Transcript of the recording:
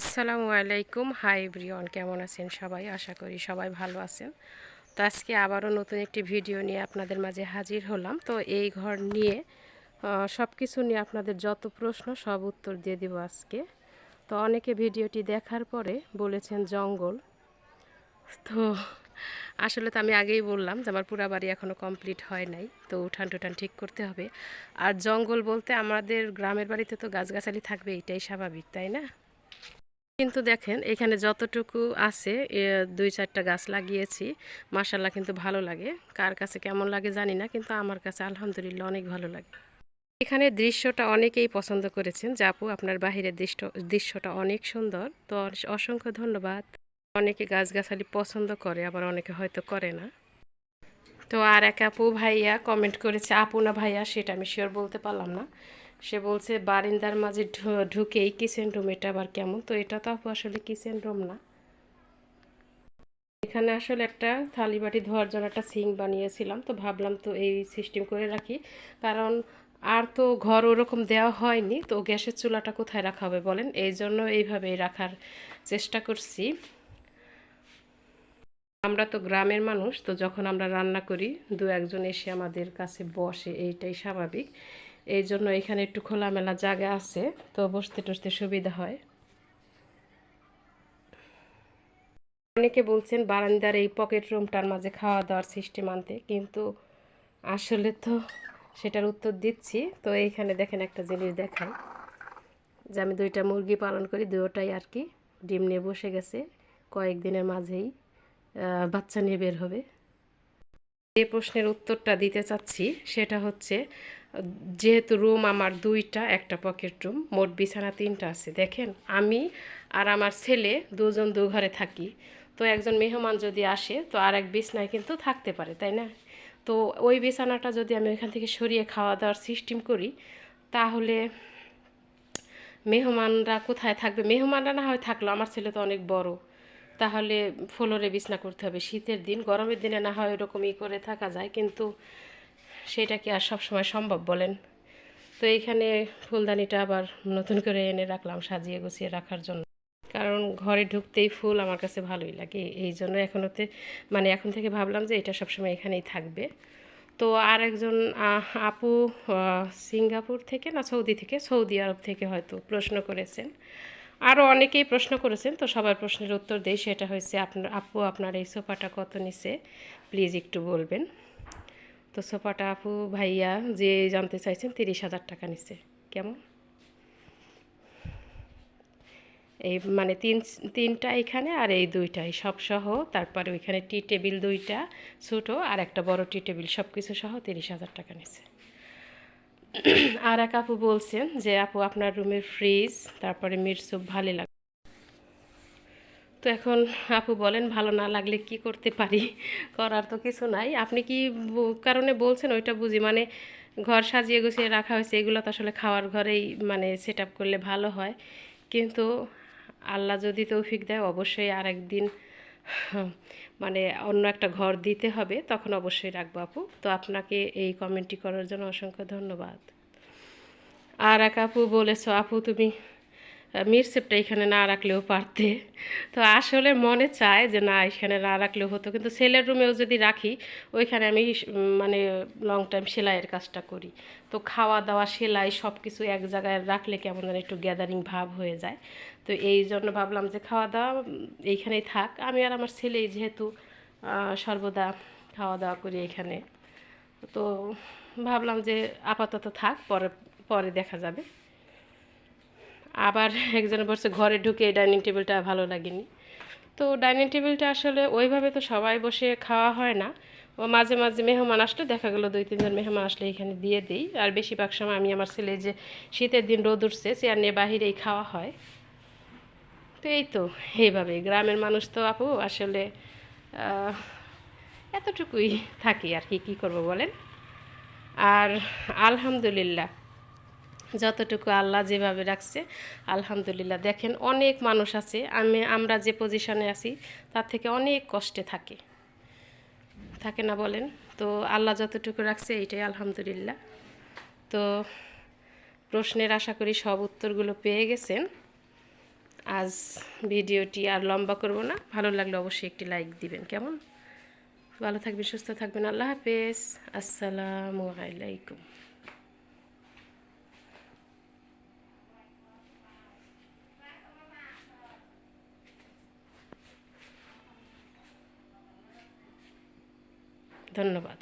আসসালামু আলাইকুম। High Brian কেমন আছেন সবাই? আশা করি সবাই ভালো আছেন। তো আজকে আবারও নতুন একটি ভিডিও নিয়ে আপনাদের মাঝে হাজির হলাম। তো এই ঘর নিয়ে সব কিছু নিয়ে আপনাদের যত প্রশ্ন, সব উত্তর দিয়ে দিব আজকে। তো অনেকে ভিডিওটি দেখার পরে বলেছেন জঙ্গল। তো আসলে তো আমি আগেই বললাম যে আমার পুরা বাড়ি এখনও কমপ্লিট হয় নাই, তো উঠান টুঠান ঠিক করতে হবে। আর জঙ্গল বলতে আমাদের গ্রামের বাড়িতে তো গাছগাছালি থাকবে, এটাই স্বাভাবিক, তাই না? কিন্তু দেখেন, এখানে যতটুকু আছে দুই চারটা গাছ লাগিয়েছি। মাসাল্লাহ কিন্তু ভালো লাগে। কার কাছে কেমন লাগে জানি না, কিন্তু আমার কাছে আলহামদুলিল্লাহ অনেক ভালো লাগে। এখানে দৃশ্যটা অনেকেই পছন্দ করেছেন। আপু, আপনার বাহিরের দৃশ্য দৃশ্যটা অনেক সুন্দর। তো অসংখ্য ধন্যবাদ। অনেকে গাছগাছালি পছন্দ করে, আবার অনেকে হয়তো করে না। তো আর এক আপু ভাইয়া কমেন্ট করেছে, আপু না ভাইয়া? সেটা আমি শিওর বলতে পারলাম না। সে বলছে, বারিন্দার মাঝে ঢুকেই কিচেন রুম এটা আবার কেমন? তো এটা তো আসলে কিচেন রুম না। এখানে আসলে একটা থালি বাটি ধোয়ার জন্য একটা সিং বানিয়েছিলাম, তো ভাবলাম তো এই সিস্টেম করে রাখি। কারণ আর তো ঘর ওরকম দেওয়া হয়নি, তো গ্যাসের চুলাটা কোথায় রাখা হবে বলেন? এই জন্য এইভাবেই রাখার চেষ্টা করছি। আমরা তো গ্রামের মানুষ, তো যখন আমরা রান্না করি দু একজন এসে আমাদের কাছে বসে, এইটাই স্বাভাবিক। এই জন্য এখানে একটু খোলামেলা জায়গা আছে, তো বসতে টসতে সুবিধা হয়। অনেকে বলছেন বারান্দার এই পকেট রুমটার মাঝে খাওয়া দাওয়ার সিস্টেম আনতে, কিন্তু আসলে তো সেটার উত্তর দিচ্ছি। তো এইখানে দেখেন একটা জিনিস দেখাই, যে আমি দুইটা মুরগি পালন করি দুটোটাই আর কি ডিম নিয়ে বসে গেছে। কয়েকদিনের মাঝেই বাচ্চা নিয়ে বের হবে। যে প্রশ্নের উত্তরটা দিতে চাচ্ছি, সেটা হচ্ছে, যেহেতু রুম আমার দুইটা, একটা পকেট রুম, মোট বিছানা তিনটা আছে। দেখেন, আমি আর আমার ছেলে দুজন দু ঘরে থাকি। তো একজন মেহমান যদি আসে, তো আর এক বিছনায় কিন্তু থাকতে পারে, তাই না? তো ওই বিছানাটা যদি আমি ওইখান থেকে সরিয়ে খাওয়া দাওয়ার সিস্টেম করি, তাহলে মেহমানরা কোথায় থাকবে? মেহমানরা না হয় থাকল, আমার ছেলে তো অনেক বড়। তাহলে ফ্লোরে বিছনা করতে হবে। শীতের দিন, গরমের দিনে না হয় ওরকমই করে থাকা যায়, কিন্তু সেটা কি আর সব সময় সম্ভব বলেন? তো এইখানে ফুলদানিটা আবার নতুন করে এনে রাখলাম সাজিয়ে গুছিয়ে রাখার জন্য। কারণ ঘরে ঢুকতেই ফুল আমার কাছে ভালোই লাগে, এই জন্য এখনোতে মানে এখন থেকে ভাবলাম যে এটা সবসময় এখানেই থাকবে। তো আর একজন আপু সিঙ্গাপুর থেকে না সৌদি থেকে, সৌদি আরব থেকে হয়তো প্রশ্ন করেছেন। আরও অনেকেই প্রশ্ন করেছেন, তো সবার প্রশ্নের উত্তর দেই। সেটা হয়েছে আপনার আপু আপনার এই সোফাটা কত নিছে? প্লিজ একটু বলবেন। তো সোফাটা আপু ভাইয়া যে জানতে চাইছেন, তিরিশ হাজার টাকা নিছে। কেমন? এই মানে তিন, তিনটা এখানে আর এই দুইটাই সব সহ। তারপরে ওইখানে টি টেবিল দুইটা ছোটো আর একটা বড় টি টেবিল। সব কিছু সহ তিরিশ হাজার টাকা নিছে। আর এক আপু বলছেন যে, আপু, আপনার রুমের ফ্রিজ তারপরে মিট স্যুপ ভালো লাগে তো এখন আপু বলেন, ভালো না লাগলে কি করতে পারি? করার তো কিছু নাই। আপনি কি কারণে বলছেন ওইটা বুঝি? মানে ঘর সাজিয়ে গুছিয়ে রাখা হয়েছে, এগুলো তো আসলে খাওয়ার ঘরেই মানে সেট করলে ভালো হয়। কিন্তু আল্লাহ যদি তৌফিক দেয়, অবশ্যই আর একদিন মানে অন্য একটা ঘর দিতে হবে, তখন অবশ্যই রাখব আপু। তো আপনাকে এই কমেন্টটি করার জন্য অসংখ্য ধন্যবাদ। আর এক আপু বলেছ, আপু, তুমি মিরসেপটা এখানে না রাখলেও পারতে। তো আসলে মনে চায় যে, না, এখানে না রাখলেও হতো। কিন্তু সেলের রুমেও যদি রাখি, ওইখানে আমি মানে লং টাইম সেলাইয়ের কাজটা করি। তো খাওয়া দাওয়া সেলাই সব কিছু এক জায়গায় রাখলে কেমন যেন একটু গ্যাদারিং ভাব হয়ে যায়। তো এই জন্য ভাবলাম যে খাওয়া দাওয়া এইখানেই থাক। আমি আর আমার ছেলেই যেহেতু সর্বদা খাওয়া দাওয়া করি এখানে। তো ভাবলাম যে, আপাতত থাক, পরে পরে দেখা যাবে। আবার একজন বলছে, ঘরে ঢুকে ডাইনিং টেবিলটা ভালো লাগেনি। তো ডাইনিং টেবিলটা আসলে ওইভাবে তো সবাই বসে খাওয়া হয় না। ও মাঝে মাঝে মেহমান আসলে, দেখা গেলো দুই, তিনজন মেহমান আসলে এখানে দিয়ে দিই। আর বেশিরভাগ সময় আমি আমার ছেলে যে শীতের দিন রোদ উঠছে চেয়ার নিয়ে বাহিরেই খাওয়া হয়। তো এই তো, এইভাবে। গ্রামের মানুষ তো আপু, আসলে এতটুকুই থাকি আর কি, কী করব বলেন? আর আলহামদুলিল্লাহ। যতটুকু আল্লাহ যেভাবে রাখছে, আলহামদুলিল্লাহ। দেখেন, অনেক মানুষ আছে, আমি, আমরা যে পজিশনে আছি, তার থেকে অনেক কষ্টে থাকে। থাকে না বলেন? তো আল্লাহ যতটুকু রাখছে, এইটাই আলহামদুলিল্লাহ। তো প্রশ্নের আশা করি সব উত্তরগুলো পেয়ে গেছেন। আজ ভিডিওটি আর লম্বা করব না। ভালো লাগলে অবশ্যই একটি লাইক দিবেন। কেমন? ভালো থাকবেন, সুস্থ থাকবেন। আল্লাহ হাফেজ। আসসালামু আলাইকুম। ধন্যবাদ।